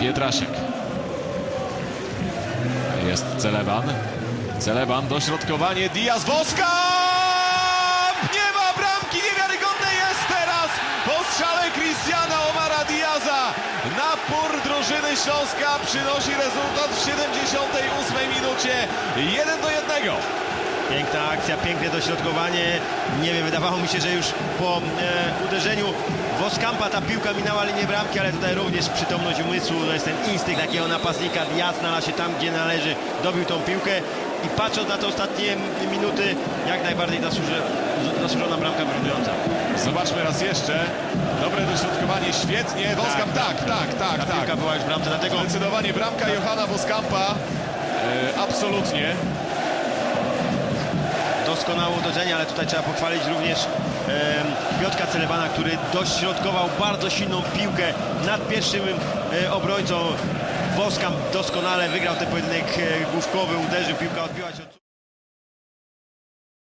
Pietraszek. Jest Celeban. Celeban, dośrodkowanie, Diaz, Woska! Nie ma bramki, niewiarygodne jest teraz po Cristiana Omara Diaza. Napór drużyny Śląska przynosi rezultat w 78 minucie. 1 do 1. Piękna akcja, piękne dośrodkowanie. Nie wiem, wydawało mi się, że już po e, uderzeniu Woskampa ta piłka minęła linię bramki, ale tutaj również przytomność umysłu, to jest ten instynkt takiego napastnika. Diaz znalazł się tam, gdzie należy, dobił tą piłkę i patrząc na te ostatnie minuty, jak najbardziej zasłuży, zasłużona bramka wyrównująca. Zobaczmy raz jeszcze. Dobre dośrodkowanie, świetnie. Woskam, tak, tak, tak, Ta tak. piłka była już w bramce, dlatego Zdecydowanie bramka Johana Woskampa. E, absolutnie. Uderzenie, ale tutaj trzeba pochwalić również em, Piotka Celebana, który dośrodkował bardzo silną piłkę nad pierwszym e, obrońcą. Woskam doskonale wygrał ten pojedynek e, główkowy, uderzył, piłka odbiła się od...